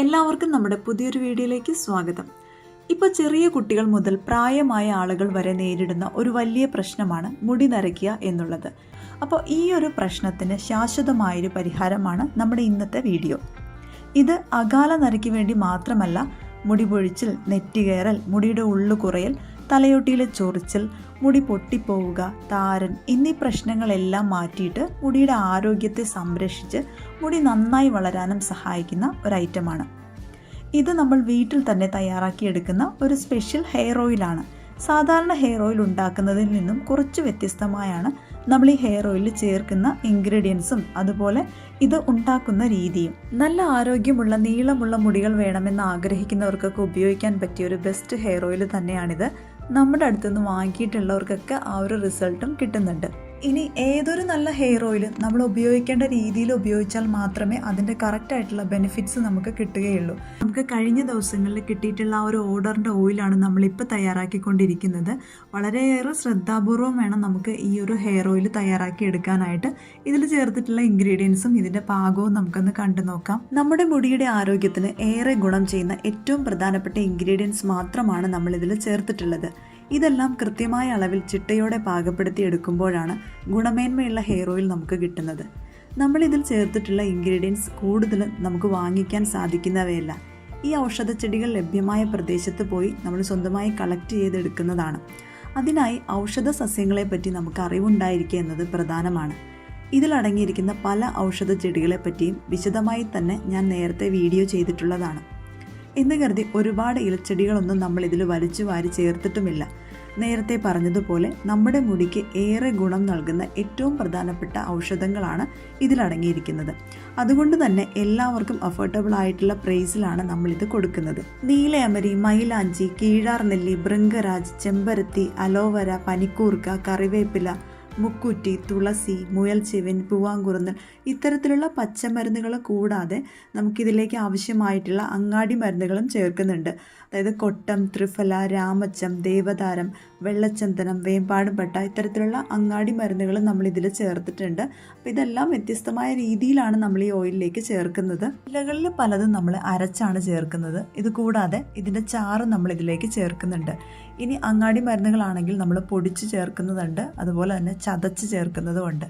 എല്ലാവർക്കും നമ്മുടെ പുതിയൊരു വീഡിയോയിലേക്ക് സ്വാഗതം. ഇപ്പോൾ ചെറിയ കുട്ടികൾ മുതൽ പ്രായമായ ആളുകൾ വരെ നേരിടുന്ന ഒരു വലിയ പ്രശ്നമാണ് മുടി നരയ്ക്കുക എന്നുള്ളത്. അപ്പോൾ ഈ ഒരു പ്രശ്നത്തിന് ശാശ്വതമായൊരു പരിഹാരമാണ് നമ്മുടെ ഇന്നത്തെ വീഡിയോ. ഇത് അകാല നരയ്ക്ക് വേണ്ടി മാത്രമല്ല മുടി പൊഴിച്ചിൽ നെറ്റികയറൽ മുടിയുടെ ഉള്ളു കുറയൽ തലയൊട്ടിയിലെ ചൊറിച്ചൽ മുടി പൊട്ടിപ്പോവുക താരൻ എന്നീ പ്രശ്നങ്ങളെല്ലാം മാറ്റിയിട്ട് മുടിയുടെ ആരോഗ്യത്തെ സംരക്ഷിച്ച് മുടി നന്നായി വളരാനും സഹായിക്കുന്ന ഒരു ഐറ്റമാണ് ഇത് നമ്മൾ വീട്ടിൽ തന്നെ തയ്യാറാക്കിയെടുക്കുന്ന ഒരു സ്പെഷ്യൽ ഹെയർ ഓയിലാണ് സാധാരണ ഹെയർ ഓയിൽ ഉണ്ടാക്കുന്നതിൽ നിന്നും കുറച്ച് വ്യത്യസ്തമായാണ് നമ്മൾ ഈ ഹെയർ ഓയിലിൽ ചേർക്കുന്ന ഇൻഗ്രീഡിയൻസും അതുപോലെ ഇത് ഉണ്ടാക്കുന്ന രീതിയും. നല്ല ആരോഗ്യമുള്ള നീളമുള്ള മുടികൾ വേണമെന്ന് ആഗ്രഹിക്കുന്നവർക്കൊക്കെ ഉപയോഗിക്കാൻ പറ്റിയ ഒരു ബെസ്റ്റ് ഹെയർ ഓയിൽ തന്നെയാണിത്. നമ്മുടെ അടുത്തുനിന്ന് വാങ്ങിയിട്ടുള്ളവർക്കൊക്കെ ആ ഒരു റിസൾട്ടും കിട്ടുന്നുണ്ട്. ഇനി ഏതൊരു നല്ല ഹെയർ ഓയിലും നമ്മൾ ഉപയോഗിക്കേണ്ട രീതിയിൽ ഉപയോഗിച്ചാൽ മാത്രമേ അതിന്റെ കറക്റ്റ് ആയിട്ടുള്ള ബെനിഫിറ്റ്സ് നമുക്ക് കിട്ടുകയുള്ളൂ. നമുക്ക് കഴിഞ്ഞ ദിവസങ്ങളിൽ കിട്ടിയിട്ടുള്ള ആ ഒരു ഓർഡറിന്റെ ഓയിലാണ് നമ്മളിപ്പോൾ തയ്യാറാക്കിക്കൊണ്ടിരിക്കുന്നത്. വളരെയേറെ ശ്രദ്ധാപൂർവം വേണം നമുക്ക് ഈ ഒരു ഹെയർ ഓയിൽ തയ്യാറാക്കി എടുക്കാനായിട്ട്. ഇതിൽ ചേർത്തിട്ടുള്ള ഇൻഗ്രീഡിയൻസും ഇതിന്റെ പാകവും നമുക്കൊന്ന് കണ്ടു നോക്കാം. നമ്മുടെ മുടിയുടെ ആരോഗ്യത്തിന് ഏറെ ഗുണം ചെയ്യുന്ന ഏറ്റവും പ്രധാനപ്പെട്ട ഇൻഗ്രീഡിയൻസ് മാത്രമാണ് നമ്മളിതിൽ ചേർത്തിട്ടുള്ളത്. ഇതെല്ലാം കൃത്യമായ അളവിൽ ചിട്ടയോടെ പാകപ്പെടുത്തി എടുക്കുമ്പോഴാണ് ഗുണമേന്മയുള്ള ഹെയർ ഓയിൽ നമുക്ക് കിട്ടുന്നത്. നമ്മളിതിൽ ചേർത്തിട്ടുള്ള ഇൻഗ്രീഡിയൻസ് കൂടുതൽ നമുക്ക് വാങ്ങിക്കാൻ സാധിക്കുന്നവയല്ല. ഈ ഔഷധച്ചെടികൾ ലഭ്യമായ പ്രദേശത്ത് പോയി നമ്മൾ സ്വന്തമായി കളക്ട് ചെയ്തെടുക്കുന്നതാണ്. അതിനായി ഔഷധ സസ്യങ്ങളെപ്പറ്റി നമുക്ക് അറിവുണ്ടായിരിക്കുക എന്നത് പ്രധാനമാണ്. ഇതിലടങ്ങിയിരിക്കുന്ന പല ഔഷധ ചെടികളെ പറ്റിയും വിശദമായി തന്നെ ഞാൻ നേരത്തെ വീഡിയോ ചെയ്തിട്ടുള്ളതാണ്. എന്ന് കരുതി ഒരുപാട് ഇലച്ചെടികളൊന്നും നമ്മൾ ഇതിൽ വലിച്ചു വാരി ചേർത്തിട്ടുമില്ല. നേരത്തെ പറഞ്ഞതുപോലെ നമ്മുടെ മുടിക്ക് ഏറെ ഗുണം നൽകുന്ന ഏറ്റവും പ്രധാനപ്പെട്ട ഔഷധങ്ങളാണ് ഇതിലടങ്ങിയിരിക്കുന്നത് അതുകൊണ്ട് തന്നെ എല്ലാവർക്കും അഫോർഡബിൾ ആയിട്ടുള്ള പ്രൈസിലാണ് നമ്മളിത് കൊടുക്കുന്നത്. നീലയമരി മൈലാഞ്ചി കീഴാർ നെല്ലി ബൃങ്കരാജ് ചെമ്പരത്തി അലോവര പനിക്കൂർക്ക കറിവേപ്പില മുക്കുറ്റി തുളസി മുയൽ ചെവിൻ പൂവാങ്കുറുന്നൽ ഇത്തരത്തിലുള്ള പച്ചമരുന്നുകൾ കൂടാതെ നമുക്കിതിലേക്ക് ആവശ്യമായിട്ടുള്ള അങ്ങാടി മരുന്നുകളും ചേർക്കുന്നുണ്ട്. അതായത് കൊട്ടം ത്രിഫല രാമച്ചം ദേവതാരം വെള്ളച്ചന്ദനം വേമ്പാടുപട്ട ഇത്തരത്തിലുള്ള അങ്ങാടി മരുന്നുകൾ നമ്മൾ ഇതിൽ ചേർത്തിട്ടുണ്ട്. അപ്പോൾ ഇതെല്ലാം വ്യത്യസ്തമായ രീതിയിലാണ് നമ്മൾ ഈ ഓയിലിലേക്ക് ചേർക്കുന്നത്. ഇലകളിൽ പലതും നമ്മൾ അരച്ചാണ് ചേർക്കുന്നത്. ഇത് കൂടാതെ ഇതിന്റെ ചാറ് നമ്മൾ ഇതിലേക്ക് ചേർക്കുന്നുണ്ട്. ഇനി അങ്ങാടി മരുന്നുകളാണെങ്കിൽ നമ്മൾ പൊടിച്ച് ചേർക്കുന്നതുണ്ട്. അതുപോലെ തന്നെ ചതച്ച് ചേർക്കുന്നതുമുണ്ട്.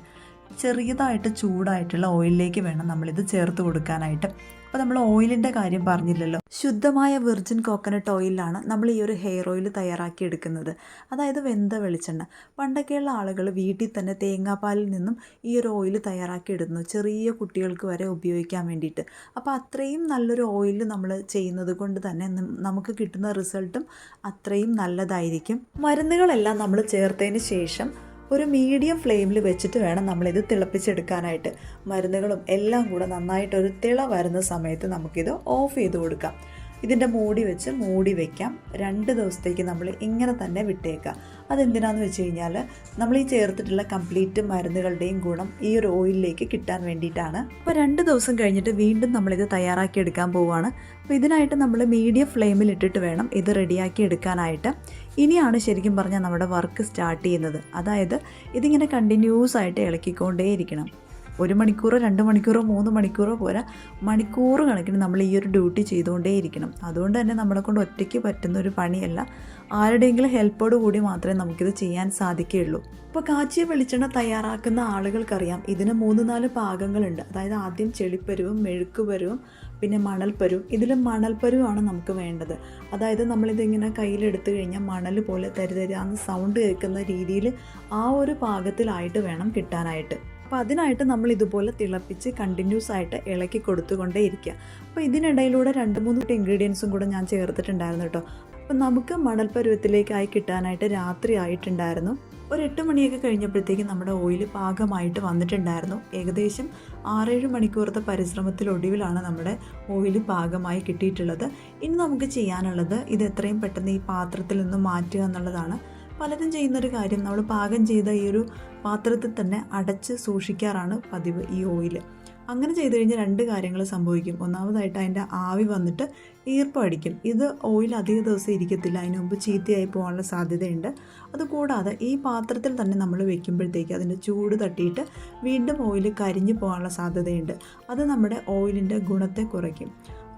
ചെറിയതായിട്ട് ചൂടായിട്ടുള്ള ഓയിലിലേക്ക് വേണം നമ്മളിത് ചേർത്ത് കൊടുക്കാനായിട്ട്. അപ്പോൾ നമ്മൾ ഓയിലിന്റെ കാര്യം പറഞ്ഞില്ലല്ലോ. ശുദ്ധമായ വെർജിൻ കോക്കനട്ട് ഓയിലാണ് നമ്മൾ ഈ ഒരു ഹെയർ ഓയിൽ തയ്യാറാക്കി എടുക്കുന്നത്. അതായത് വെന്ത വെളിച്ചെണ്ണ. പണ്ടൊക്കെയുള്ള ആളുകൾ വീട്ടിൽ തന്നെ തേങ്ങാപ്പാലിൽ നിന്നും ഈ ഒരു ഓയിൽ തയ്യാറാക്കി ഇടുന്നു. ചെറിയ കുട്ടികൾക്ക് വരെ ഉപയോഗിക്കാൻ വേണ്ടിയിട്ട്. അപ്പോൾ അത്രയും നല്ലൊരു ഓയിൽ നമ്മൾ ചെയ്യുന്നത് കൊണ്ട് തന്നെ നമുക്ക് കിട്ടുന്ന റിസൾട്ടും അത്രയും നല്ലതായിരിക്കും. മരുന്നുകളെല്ലാം നമ്മൾ ചേർത്തതിന് ശേഷം ഒരു മീഡിയം ഫ്ലെയിമിൽ വെച്ചിട്ട് വേണം നമ്മളിത് തിളപ്പിച്ചെടുക്കാനായിട്ട്. മരുന്നുകളും എല്ലാം കൂടെ നന്നായിട്ട് ഒരു തിള വരുന്ന സമയത്ത് നമുക്കിത് ഓഫ് ചെയ്ത് കൊടുക്കാം. ഇതിന്റെ മൂടി വെച്ച് മൂടി വയ്ക്കാം രണ്ട് ദിവസത്തേക്ക് നമ്മൾ ഇങ്ങനെ തന്നെ വിട്ടേക്കാം അതെന്തിനാന്ന് വെച്ച് കഴിഞ്ഞാൽ നമ്മൾ ഈ ചേർത്തിട്ടുള്ള കംപ്ലീറ്റ് മരുന്നുകളുടെയും ഗുണം ഈ ഒരു ഓയിലിലേക്ക് കിട്ടാൻ വേണ്ടിയിട്ടാണ്. അപ്പോൾ രണ്ട് ദിവസം കഴിഞ്ഞിട്ട് വീണ്ടും നമ്മളിത് തയ്യാറാക്കി എടുക്കാൻ പോവുകയാണ് അപ്പോൾ ഇതിനായിട്ട് നമ്മൾ മീഡിയം ഫ്ലെയിമിൽ ഇട്ടിട്ട് വേണം ഇത് റെഡിയാക്കി എടുക്കാനായിട്ട്. ഇനിയാണ് ശരിക്കും പറഞ്ഞാൽ നമ്മുടെ വർക്ക് സ്റ്റാർട്ട് ചെയ്യുന്നത്. അതായത് ഇതിങ്ങനെ കണ്ടിന്യൂസ് ആയിട്ട് ഇളക്കിക്കൊണ്ടേയിരിക്കണം. ഒരു മണിക്കൂറോ രണ്ട് മണിക്കൂറോ മൂന്ന് മണിക്കൂറോ പോരാ മണിക്കൂർ കണക്കിന് നമ്മൾ ഈ ഒരു ഡ്യൂട്ടി ചെയ്തുകൊണ്ടേയിരിക്കണം അതുകൊണ്ട് തന്നെ നമ്മളെ കൊണ്ട് ഒറ്റയ്ക്ക് പറ്റുന്ന ഒരു പണിയല്ല. ആരുടെയെങ്കിലും ഹെൽപ്പോട് കൂടി മാത്രമേ നമുക്കിത് ചെയ്യാൻ സാധിക്കുകയുള്ളൂ. ഇപ്പോൾ കാച്ചിയ വെളിച്ചെണ്ണ തയ്യാറാക്കുന്ന ആളുകൾക്കറിയാം ഇതിന് മൂന്ന് നാല് പാകങ്ങളുണ്ട്. അതായത് ആദ്യം ചെളിപ്പരുവും മെഴുക്കുപരുവും പിന്നെ മണൽപ്പരുവും. ഇതിൽ മണൽപ്പരുവാണ് നമുക്ക് വേണ്ടത്. അതായത് നമ്മളിതിങ്ങനെ കയ്യിലെടുത്തു കഴിഞ്ഞാൽ മണൽ പോലെ തരിതരാന്ന് സൗണ്ട് കേൾക്കുന്ന രീതിയിൽ ആ ഒരു പാകത്തിലായിട്ട് വേണം കിട്ടാനായിട്ട്. അപ്പോൾ അതിനായിട്ട് നമ്മൾ ഇതുപോലെ തിളപ്പിച്ച് കണ്ടിന്യൂസ് ആയിട്ട് ഇളക്കി കൊടുത്തുകൊണ്ടേ ഇരിക്കുക അപ്പോൾ ഇതിനിടയിലൂടെ രണ്ട് മൂന്ന് ഇൻഗ്രീഡിയൻസും കൂടെ ഞാൻ ചേർത്തിട്ടുണ്ടായിരുന്നു കേട്ടോ അപ്പോൾ നമുക്ക് മണൽ പരുവത്തിലേക്കായി കിട്ടാനായിട്ട് രാത്രി ആയിട്ടുണ്ടായിരുന്നു. ഒരു എട്ട് മണിയൊക്കെ കഴിഞ്ഞപ്പോഴത്തേക്കും നമ്മുടെ ഓയിൽ പാകമായിട്ട് വന്നിട്ടുണ്ടായിരുന്നു. ഏകദേശം ആറേഴ് മണിക്കൂറത്തെ പരിശ്രമത്തിലൊടുവിലാണ് നമ്മുടെ ഓയിൽ പാകമായി കിട്ടിയിട്ടുള്ളത്. ഇനി നമുക്ക് ചെയ്യാനുള്ളത് ഇത് എത്രയും പെട്ടെന്ന് ഈ പാത്രത്തിൽ നിന്ന് മാറ്റുക എന്നുള്ളതാണ്. പലരും ചെയ്യുന്നൊരു കാര്യം നമ്മൾ പാകം ചെയ്ത ഈ ഒരു പാത്രത്തിൽ തന്നെ അടച്ച് സൂക്ഷിക്കാറാണ് പതിവ് ഈ ഓയിൽ. അങ്ങനെ ചെയ്തു കഴിഞ്ഞാൽ രണ്ട് കാര്യങ്ങൾ സംഭവിക്കും. ഒന്നാമതായിട്ട് അതിന്റെ ആവി വന്നിട്ട് ഈർപ്പം അടിക്കും. ഇത് ഓയിൽ അധിക ദിവസം ഇരിക്കത്തില്ല. അതിന് മുമ്പ് ചീത്തയായി പോകാനുള്ള സാധ്യതയുണ്ട്. അതുകൂടാതെ ഈ പാത്രത്തിൽ തന്നെ നമ്മൾ വെക്കുമ്പോഴത്തേക്ക് അതിന്റെ ചൂട് തട്ടിയിട്ട് വീണ്ടും ഓയിൽ കരിഞ്ഞു പോകാനുള്ള സാധ്യതയുണ്ട്. അത് നമ്മുടെ ഓയിലിന്റെ ഗുണത്തെ കുറയ്ക്കും.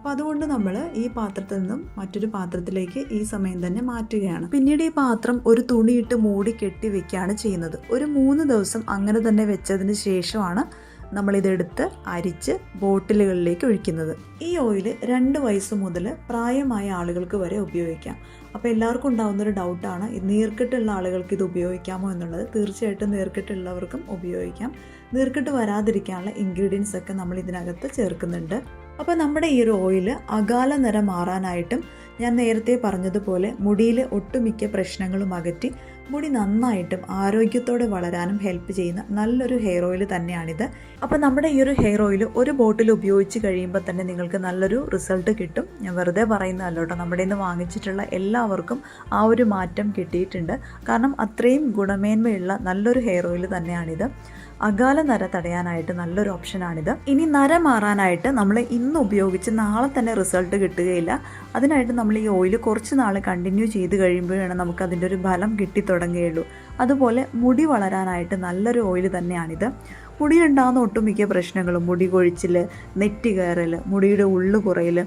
അപ്പോൾ അതുകൊണ്ട് നമ്മൾ ഈ പാത്രത്തിൽ നിന്നും മറ്റൊരു പാത്രത്തിലേക്ക് ഈ സമയം തന്നെ മാറ്റുകയാണ്. പിന്നീട് ഈ പാത്രം ഒരു തുണിയിട്ട് മൂടി കെട്ടി വെക്കുകയാണ് ചെയ്യുന്നത്. ഒരു മൂന്ന് ദിവസം അങ്ങനെ തന്നെ വെച്ചതിന് ശേഷമാണ് നമ്മളിതെടുത്ത് അരിച്ച് ബോട്ടിലുകളിലേക്ക് ഒഴിക്കുന്നത്. ഈ ഓയിൽ രണ്ട് വയസ്സ് മുതൽ പ്രായമായ ആളുകൾക്ക് വരെ ഉപയോഗിക്കാം. അപ്പോൾ എല്ലാവർക്കും ഉണ്ടാകുന്ന ഒരു ഡൗട്ടാണ് നീർക്കെട്ടുള്ള ആളുകൾക്ക് ഇത് ഉപയോഗിക്കാമോ എന്നുള്ളത്. തീർച്ചയായിട്ടും നീർക്കെട്ടുള്ളവർക്കും ഉപയോഗിക്കാം. നീർക്കെട്ട് വരാതിരിക്കാനുള്ള ഇൻഗ്രീഡിയൻസ് ഒക്കെ നമ്മൾ ഇതിനകത്ത് ചേർക്കുന്നുണ്ട്. അപ്പോൾ നമ്മുടെ ഈ ഒരു ഓയിൽ അകാല നിറം മാറാനായിട്ടും ഞാൻ നേരത്തെ പറഞ്ഞതുപോലെ മുടിയിലെ ഒട്ടുമിക്ക പ്രശ്നങ്ങളും അകറ്റി മുടി നന്നായിട്ടും ആരോഗ്യത്തോടെ വളരാനും ഹെൽപ്പ് ചെയ്യുന്ന നല്ലൊരു ഹെയർ ഓയിൽ തന്നെയാണിത്. അപ്പോൾ നമ്മുടെ ഈ ഒരു ഹെയർ ഓയിൽ ഒരു ബോട്ടിൽ ഉപയോഗിച്ച് കഴിയുമ്പോൾ തന്നെ നിങ്ങൾക്ക് നല്ലൊരു റിസൾട്ട് കിട്ടും. ഞാൻ വെറുതെ പറയുന്നതല്ല കേട്ടോ. നമ്മുടെ ഇന്ന് വാങ്ങിച്ചിട്ടുള്ള എല്ലാവർക്കും ആ ഒരു മാറ്റം കിട്ടിയിട്ടുണ്ട്. കാരണം അത്രയും ഗുണമേന്മയുള്ള നല്ലൊരു ഹെയർ ഓയിൽ തന്നെയാണിത്. അകാല നര തടയാനായിട്ട് നല്ലൊരു ഓപ്ഷനാണിത്. ഇനി നര മാറാനായിട്ട് നമ്മൾ ഇന്ന് ഉപയോഗിച്ച് നാളെ തന്നെ റിസൾട്ട് കിട്ടുകയില്ല. അതിനായിട്ട് നമ്മൾ ഈ ഓയിൽ കുറച്ച് നാൾ കണ്ടിന്യൂ ചെയ്ത് കഴിയുമ്പോഴാണ് നമുക്ക് അതിന്റെ ഒരു ഫലം കിട്ടിത്തുടങ്ങുകയുള്ളൂ അതുപോലെ മുടി വളരാനായിട്ട് നല്ലൊരു ഓയിൽ തന്നെയാണിത്. മുടിയുണ്ടാകുന്ന ഒട്ടുമിക്ക പ്രശ്നങ്ങളും മുടി കൊഴിച്ചിൽ നെറ്റി കയറൽ മുടിയുടെ ഉള്ളു കുറയൽ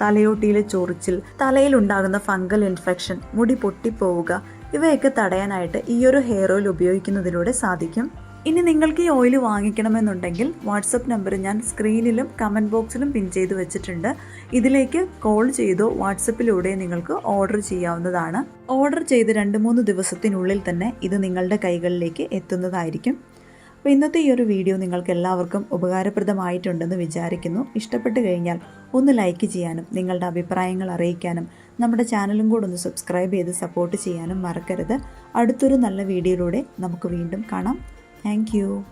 തലയോട്ടിയിലെ ചൊറിച്ചിൽ തലയിലുണ്ടാകുന്ന ഫംഗൽ ഇൻഫെക്ഷൻ മുടി പൊട്ടിപ്പോവുക ഇവയൊക്കെ തടയാനായിട്ട് ഈ ഒരു ഹെയർ ഓയിൽ ഉപയോഗിക്കുന്നതിലൂടെ സാധിക്കും. ഇനി നിങ്ങൾക്ക് ഈ ഓയിൽ വാങ്ങിക്കണമെന്നുണ്ടെങ്കിൽ വാട്സപ്പ് നമ്പർ ഞാൻ സ്ക്രീനിലും കമന്റ് ബോക്സിലും പിൻ ചെയ്ത് വെച്ചിട്ടുണ്ട്. ഇതിലേക്ക് കോൾ ചെയ്തോ വാട്സപ്പിലൂടെ നിങ്ങൾക്ക് ഓർഡർ ചെയ്യാവുന്നതാണ്. ഓർഡർ ചെയ്ത് രണ്ട് മൂന്ന് ദിവസത്തിനുള്ളിൽ തന്നെ ഇത് നിങ്ങളുടെ കൈകളിലേക്ക് എത്തുന്നതായിരിക്കും. അപ്പോൾ ഇന്നത്തെ ഈ ഒരു വീഡിയോ നിങ്ങൾക്ക് എല്ലാവർക്കും ഉപകാരപ്രദമായിട്ടുണ്ടെന്ന് വിചാരിക്കുന്നു. ഇഷ്ടപ്പെട്ട് കഴിഞ്ഞാൽ ഒന്ന് ലൈക്ക് ചെയ്യാനും നിങ്ങളുടെ അഭിപ്രായങ്ങൾ അറിയിക്കാനും നമ്മുടെ ചാനലും കൂടെ ഒന്ന് സബ്സ്ക്രൈബ് ചെയ്ത് സപ്പോർട്ട് ചെയ്യാനും മറക്കരുത്. അടുത്തൊരു നല്ല വീഡിയോയിലൂടെ നമുക്ക് വീണ്ടും കാണാം. Thank you.